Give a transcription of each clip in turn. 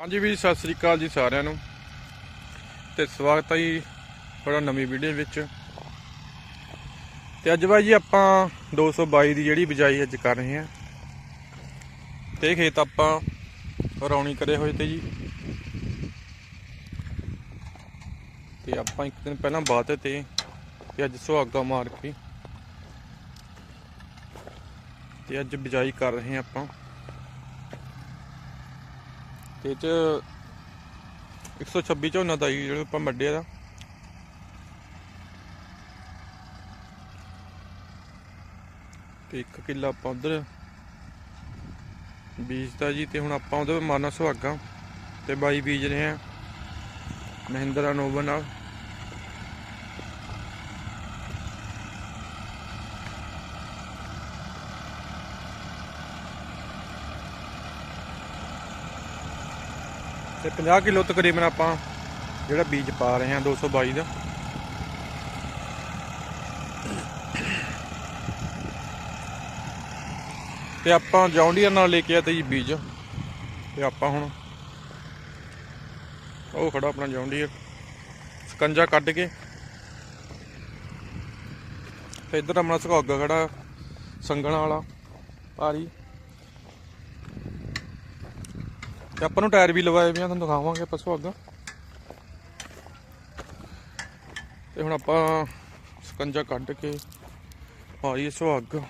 ਹਾਂਜੀ ਵੀ ਸਤਿ ਸ੍ਰੀ ਅਕਾਲ ਜੀ ਸਾਰਿਆਂ ਨੂੰ। ਤੇ ਸਵਾਗਤ ਹੈ ਜੀ ਤੁਹਾਡਾ ਨਵੀਂ ਵੀਡੀਓ ਵਿੱਚ। ਤੇ ਅੱਜ ਬਾਈ ਜੀ ਆਪਾਂ 222 ਦੀ ਜਿਹੜੀ ਬਿਜਾਈ ਅੱਜ ਕਰ ਰਹੇ ਹਾਂ। ਤੇ ਖੇਤ ਆਪਾਂ ਰੌਣੀ ਕਰੇ ਹੋਏ ਤੇ ਜੀ। ਤੇ ਆਪਾਂ ਇੱਕ ਦਿਨ ਪਹਿਲਾਂ ਬਾਤ ਤੇ ਤੇ ਅੱਜ ਸੁਹਾਗਾ ਮਾਰ ਕੇ ਤੇ ਅੱਜ ਬਿਜਾਈ ਕਰ ਰਹੇ ਹਾਂ ਆਪਾਂ। ਤੇ ਇਹ ਚ 126 ਝੋਨਾ ਦਾ ਜਿਹੜਾ ਆਪਾਂ ਵੱਢਿਆ ਦਾ। ਤੇ ਇੱਕ ਕਿੱਲਾ ਆਪਾਂ ਉਧਰ ਬੀਜਤਾ ਜੀ ਤੇ ਹੁਣ ਆਪਾਂ ਉਹਦੇ ਮਾਰਨਾ ਸੁਹਾਗਾ ਤੇ ਬਾਈ ਬੀਜ ਰਹੇ ਆ ਮਹਿੰਦਰਾ ਨੋਵਾ ਨਾਲ। ਤੇ 50 ਕਿਲੋ ਤਕਰੀਬਨ ਆਪਾਂ ਜਿਹੜਾ ਬੀਜ ਪਾ ਰਹੇ ਹਾਂ 222 ਦਾ। ਤੇ ਆਪਾਂ ਜੌਂਡੀਅਰ ਨਾਲ ਲੈ ਕੇ ਆਏ ਤੇ ਜੀ ਬੀਜ। ਤੇ ਆਪਾਂ ਹੁਣ ਉਹ ਖੜਾ ਆਪਣਾ ਜੌਂਡੀਅਰ, ਸਕੰਜਾ ਕੱਢ ਕੇ ਤੇ ਇੱਧਰ ਆਪਣਾ ਸੁਹਾਗਾ ਖੜਾ ਸੰਗਣ ਵਾਲਾ, ਭਾਰੀ। ਤੇ ਆਪਾਂ ਨੂੰ ਟਾਇਰ ਵੀ ਲਵਾਏ ਵੀ ਆ, ਤੁਹਾਨੂੰ ਦਿਖਾਵਾਂਗੇ ਆਪਾਂ ਸੁਹਾਗਾ। ਤੇ ਹੁਣ ਆਪਾਂ ਸਕੰਜਾ ਕੱਢ ਕੇ ਪਾਈਏ ਸੁਹਾਗਾ।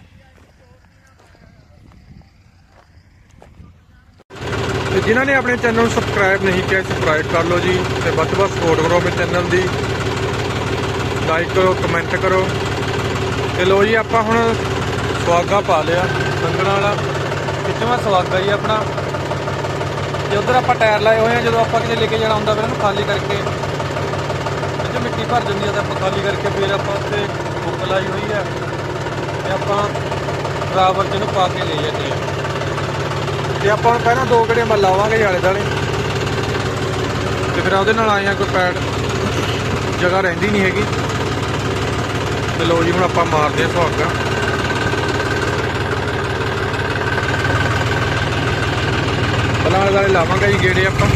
ਤੇ ਜਿਨ੍ਹਾਂ ਨੇ ਆਪਣੇ ਚੈਨਲ ਨੂੰ ਸਬਸਕ੍ਰਾਈਬ ਨਹੀਂ ਕੀਤਾ, ਸਬਸਕ੍ਰਾਈਬ ਕਰ ਲਓ ਜੀ ਤੇ ਵੱਧ ਤੋਂ ਵੱਧ ਸਪੋਰਟ ਕਰੋ ਆਪਣੇ ਚੈਨਲ ਦੀ। ਲਾਈਕ ਕਰੋ ਕਮੈਂਟ ਕਰੋ। ਤੇ ਲੋ ਜੀ, ਆਪਾਂ ਹੁਣ ਸੁਹਾਗਾ ਪਾ ਲਿਆ ਸੰਗਣਾ ਵਾਲਾ। ਕਿਤਨਾ ਸਵਾਗਾ ਜੀ ਆਪਣਾ। ਤੇ ਉਧਰ ਆਪਾਂ ਟਾਇਰ ਲਾਏ ਹੋਏ ਆ, ਜਦੋਂ ਆਪਾਂ ਕਿਤੇ ਲੈ ਕੇ ਜਾਣਾ ਹੁੰਦਾ, ਫਿਰ ਇਹਨੂੰ ਖਾਲੀ ਕਰਕੇ ਜੇ ਮਿੱਟੀ ਭਰ ਜਾਂਦੀ ਆ, ਤਾਂ ਆਪਾਂ ਖਾਲੀ ਕਰਕੇ ਫਿਰ ਆਪਾਂ ਉੱਥੇ ਹੁੱਕ ਲਾਈ ਹੋਈ ਆ ਤੇ ਆਪਾਂ ਡਰਾਈਵਰ ਜਿਹਨੂੰ ਪਾ ਕੇ ਲੈ ਜਾਂਦੇ ਆ। ਤੇ ਆਪਾਂ ਹੁਣ ਪਹਿਲਾਂ ਦੋ ਗੜੇ ਮੱਲ ਲਾਵਾਂਗੇ ਆਲੇ ਦਾਲੇ ਤੇ ਫਿਰ ਉਹਦੇ ਨਾਲ ਆਏ ਆ ਕੋਈ ਪੈਡ, ਜਗ੍ਹਾ ਰਹਿੰਦੀ ਨਹੀਂ ਹੈਗੀ। ਤੇ ਲੋ ਜੀ, ਹੁਣ ਆਪਾਂ ਮਾਰਦੇ ਆ ਸੁਹਾਗਾ। ਪਹਿਲਾਂ ਆਲੇ ਲਾਵਾਂਗੇ ਜੀ ਗੇੜੇ ਆਪਾਂ।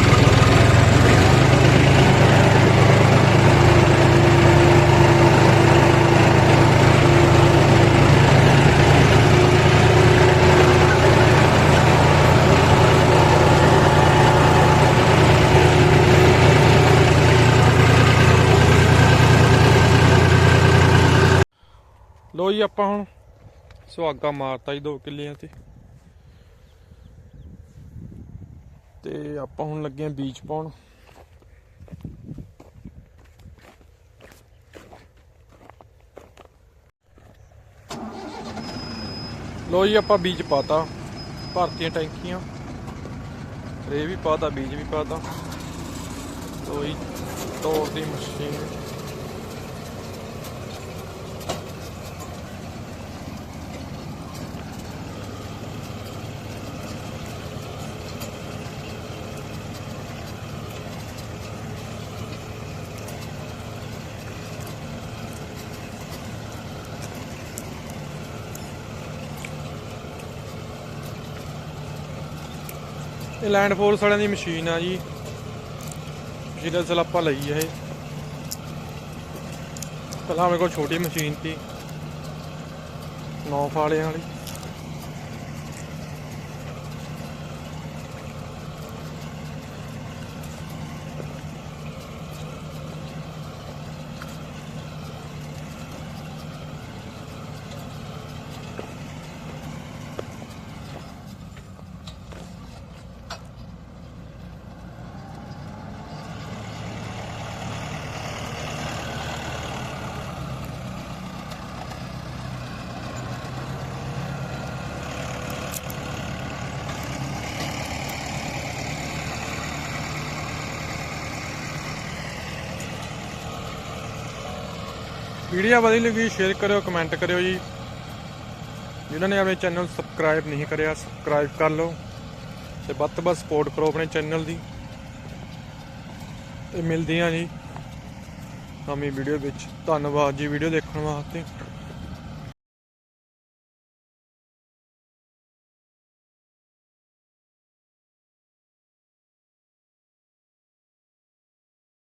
ਲੋ ਜੀ ਆਪਾਂ ਹੁਣ ਸੁਹਾਗਾ ਮਾਰਤਾ ਜੀ 2 ਕਿੱਲਿਆਂ ਤੇ। ਤੇ ਆਪਾਂ ਹੁਣ ਲੱਗੇ ਆ ਬੀਜ ਪਾਉਣ। ਲੋ ਜੀ, ਆਪਾਂ ਬੀਜ ਪਾਤਾ। ਭਰਤੀਆਂ ਟੈਂਕੀਆਂ। ਰੇ ਵੀ ਪਾਤਾ, ਬੀਜ ਵੀ ਪਾਤਾ। ਲੋ ਜੀ, ਤੋੜ ਦੀ ਮਸ਼ੀਨ। ਇਹ ਲੈਂਡ ਫੋਰਸ ਵਾਲਿਆਂ ਦੀ ਮਸ਼ੀਨ ਆ ਜੀ। ਜਿਹਦੇ ਸਲ ਆਪਾਂ ਲਈ ਆ ਇਹ। ਪਹਿਲਾਂ ਮੇਰੇ ਕੋਲ ਛੋਟੀ ਮਸ਼ੀਨ ਸੀ। 9 ਫਾੜਿਆਂ ਵਾਲੀ। ਵੀਡੀਓ ਵਧੀਆ ਲੱਗੀ ਸ਼ੇਅਰ ਕਰਿਓ ਕਮੈਂਟ ਕਰਿਓ ਜੀ। ਜਿਨ੍ਹਾਂ ਨੇ ਆਪਣੇ ਚੈਨਲ ਸਬਸਕ੍ਰਾਈਬ ਨਹੀਂ ਕਰਿਆ ਸਬਸਕ੍ਰਾਈਬ ਕਰ ਲਓ ਤੇ ਵੱਧ ਤੋਂ ਵੱਧ ਸਪੋਰਟ ਕਰੋ ਆਪਣੇ ਚੈਨਲ ਦੀ। ਤੇ ਮਿਲਦੇ ਹਾਂ ਜੀ ਨਵੀਂ ਵੀਡੀਓ ਵਿੱਚ। ਧੰਨਵਾਦ ਜੀ ਵੀਡੀਓ ਦੇਖਣ ਵਾਸਤੇ।